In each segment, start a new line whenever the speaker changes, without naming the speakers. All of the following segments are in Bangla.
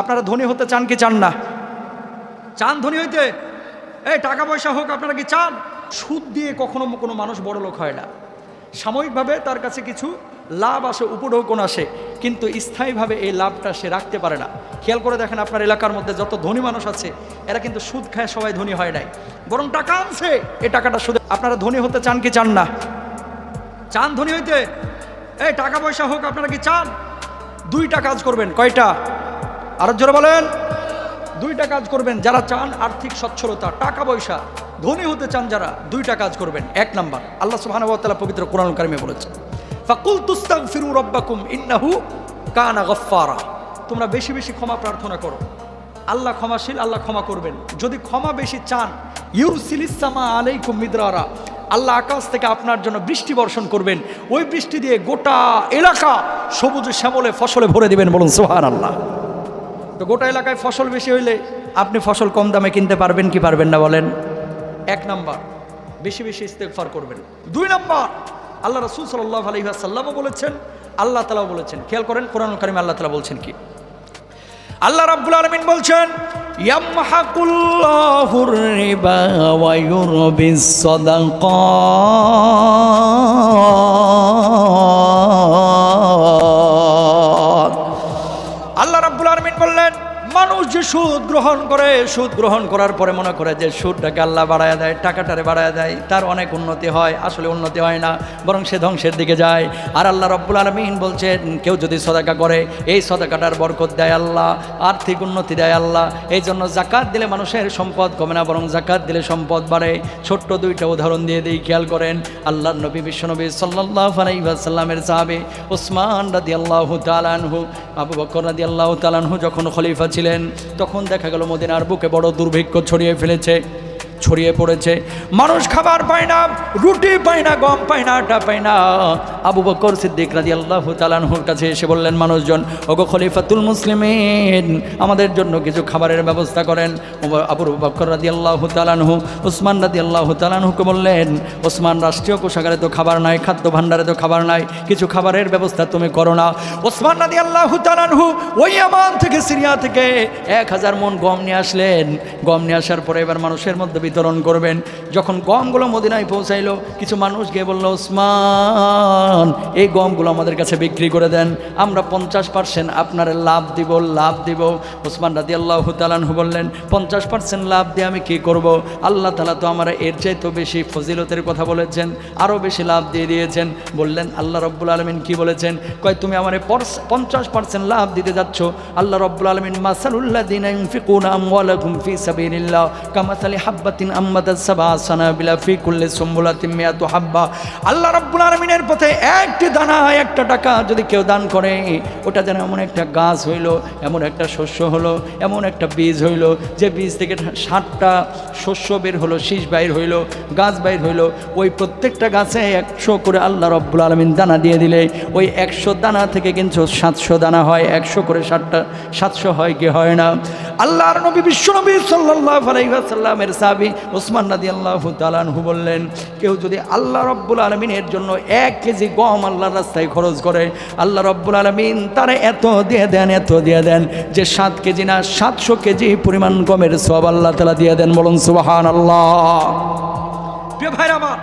আপনারা ধনী হতে চান কি চান না? চান ধনী হইতে? এই, টাকা পয়সা হোক, আপনারা কি চান? সুদ দিয়ে কখনো কোনো মানুষ বড় লোক হয় না। সাময়িকভাবে তার কাছে কিছু লাভ আসে, উপঢৌকন আসে, কিন্তু স্থায়ীভাবে এই লাভটা সে রাখতে পারে না। খেয়াল করে দেখেন আপনার এলাকার মধ্যে যত ধনী মানুষ আছে, এরা কিন্তু সুদ খায়, সবাই ধনী হয় নাই। বরং টাকা আনছে, এই টাকাটা সুদ আপনারা ধনী হতে চান কি চান না? চান ধনী হইতে? এই, টাকা পয়সা হোক, আপনারা কি চান? দুইটা কাজ করবেন, কয়টা? আরও জোরে বলেন। দুইটা কাজ করবেন যারা চান আর্থিক সচ্ছলতা, টাকা পয়সা, ধনী হতে চান যারা, দুইটা কাজ করবেন। এক নাম্বার, আল্লাহ সুবহানাহু ওয়া পবিত্র কোরআন কারিমে বলেছেন ফাকুল তুস্তাগফিরু রাব্বাকুম ইন্নাহু কানা গফফারা। তোমরা বেশি বেশি ক্ষমা প্রার্থনা করো। আল্লাহ ক্ষমাশীল, আল্লাহ ক্ষমা করবেন। যদি ক্ষমা বেশি চান ইউরসিলিসামা আলাইকুম মিদরারা। আল্লাহ আকাশ থেকে আপনার জন্য বৃষ্টি বর্ষণ করবেন। ওই বৃষ্টি দিয়ে গোটা এলাকা সবুজ শ্যামলে ফসলে ভরে দিবেন বলুন সোহান আল্লাহ তো গোটা এলাকায় ফসল বেশি হইলে আপনি ফসল কম দামে কিনতে পারবেন কি পারবেন না বলেন? এক নাম্বার, বেশি বেশি ইস্তেকফার করবেন। দুই নাম্বার, আল্লাহ রসুল সাল্লাহ আলহিহাসাল্লামও বলেছেন, আল্লাহ তালাও বলেছেন। খেয়াল করেন, কোরআন কারিমে আল্লাহ তালা বলছেন কি? আল্লাহ রাব্বুল আলামিন বলছেন, ইয়ামহাকুল্লাহুর আলামিন বললেন। মানুষ যে সুদ গ্রহণ করে, সুদ গ্রহণ করার পরে মনে করে যে সুদটাকে আল্লাহ বাড়ায় দেয়, টাকাটারে বাড়ায় দেয়, তার অনেক উন্নতি হয়, আসলে উন্নতি হয় না, বরং সে ধ্বংসের দিকে যায়। আর আল্লাহ রব্বুল আলমিন বলছেন, কেউ যদি সদাকা করে, এই সদাকাটার বরকত দেয় আল্লাহ, আর্থিক উন্নতি দেয় আল্লাহ। এই জন্য জাকাত দিলে মানুষের সম্পদ কমে না, বরং জাকাত দিলে সম্পদ বাড়ে। ছোট্ট দুইটা উদাহরণ দিয়ে দিই, খেয়াল করেন আল্লাহ নবী, বিশ্বনবী সাল্লাহ আলাইসাল্লামের সাহাবে ওসমান রাদি আল্লাহ তালানহু আবু বকর রাদি আল্লাহ তালানহু যখন খলিফা ছিলেন তখন দেখা গেল মদিনার বুকে বড় দুর্ভিক্ষ ছড়িয়ে ফেলেছে, ছড়িয়ে পড়েছে। মানুষ খাবার পায় না, রুটি পায় না, গম পায় না, আটা পায় না। আবু বকর সিদ্দিক রাজি আল্লাহ তালানহুর কাছে এসে বললেন, মানুষজন, ওগো খলিফাতুল মুসলিমিন, আমাদের জন্য কিছু খাবারের ব্যবস্থা করেন। আবু বকর রাজি আল্লাহ তালানহু ওসমান রাজি আল্লাহ তালানহুকে বললেন ওসমান রাষ্ট্রীয় কোষাগারে তো খাবার নাই, খাদ্য ভাণ্ডারে তো খাবার নাই, কিছু খাবারের ব্যবস্থা তুমি করো না। ওসমান রাজি আল্লাহ তালানহু ওই আমান থেকে সিরিয়া থেকে এক হাজার মন গম নিয়ে আসলেন। গম নিয়ে আসার পরে এবার মানুষের মধ্যে বিতরণ করবেন। যখন গমগুলো মদিনায় পৌঁছাইলো, কিছু মানুষ গিয়ে বলল ওসমান এই গমগুলো আমাদের কাছে বিক্রি করে দেন। আমরা পঞ্চাশ পার্সেন্ট আপনার লাভ দিব লাভ দিব। ওসমান রাদি আল্লাহ তালানহু বললেন, পঞ্চাশ পার্সেন্ট লাভ দিয়ে আমি কি করব? আল্লাহ তালা তো আমার এর চাইতেও বেশি ফজিলতের কথা বলেছেন, আরও বেশি লাভ দিয়ে দিয়েছেন। বললেন, আল্লাহ রব্বুল আলমিন কি বলেছেন? কয়, তুমি আমার পঞ্চাশ পার্সেন্ট লাভ দিতে যাচ্ছ। আল্লাহ রব্বুল আলমিন মাসালুল্লাহ দিন ফি সাবিলিল্লাহ কামাসালি হাব্বাতিন আম্মাদাত সাবা সানাবিলা মিয়াতু হাব্বা। আল্লাহ রব্বুল আলমিনের পথে একটি দানা, একটা টাকা যদি কেউ দান করে, ওটা যেন এমন একটা গাছ হইল, এমন একটা শস্য হলো, এমন একটা বীজ হইল, যে বীজ থেকে ষাটটা শস্য বের হলো, শীষ বাইর হইল, গাছ বাইর হইল, ওই প্রত্যেকটা গাছে একশো করে আল্লাহ রব্বুল আলমিন দানা দিয়ে দিলে, ওই একশো দানা থেকে কিন্তু সাতশো দানা হয়, একশো করে ষাটটা, সাতশো হয় কি হয় না? আল্লাহর নবী, বিশ্বনবী সাল্লাহ আলাইসাল্লামের সাবি ওসমান নাদি আল্লাহ তালানহু বললেন, কেউ যদি আল্লাহ রব্বুল আলমিনের জন্য এক কেজি গম আল্লাহর রাস্তায় খরচ করে। আল্লাহ রব্বুল আলমিন তারা এত দিয়ে দেন, এত দিয়ে দেন যে সাত কেজি না, সাতশো কেজি পরিমাণ গমের সব আল্লাহ তালা দিয়ে দেন। বলুন সুবাহান আল্লাহ ভাইরা আমার,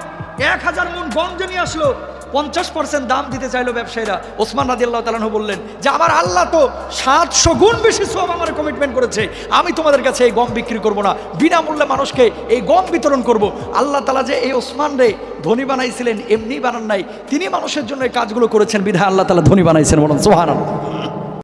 এক হাজার মন গম জমি আসলো পঞ্চাশ পার্সেন্ট দাম দিতে চাইলো ব্যবসায়ীরা। ওসমান রাজি আল্লাহ তালন বললেন, যে আমার আল্লাহ তো সাতশো গুণ বেশি সব আমার কমিটমেন্ট করেছে। আমি তোমাদের কাছে এই গম বিক্রি করব না। বিনামূল্যে মানুষকে এই গম বিতরণ করব। আল্লাহ তালা যে এই ওসমান রে ধনী বানাইছিলেন, এমনি বানান নাই। তিনি মানুষের জন্য এই কাজগুলো করেছেন। বিধায় আল্লাহ তালা ধনী বানাইছেন বলুন সোহান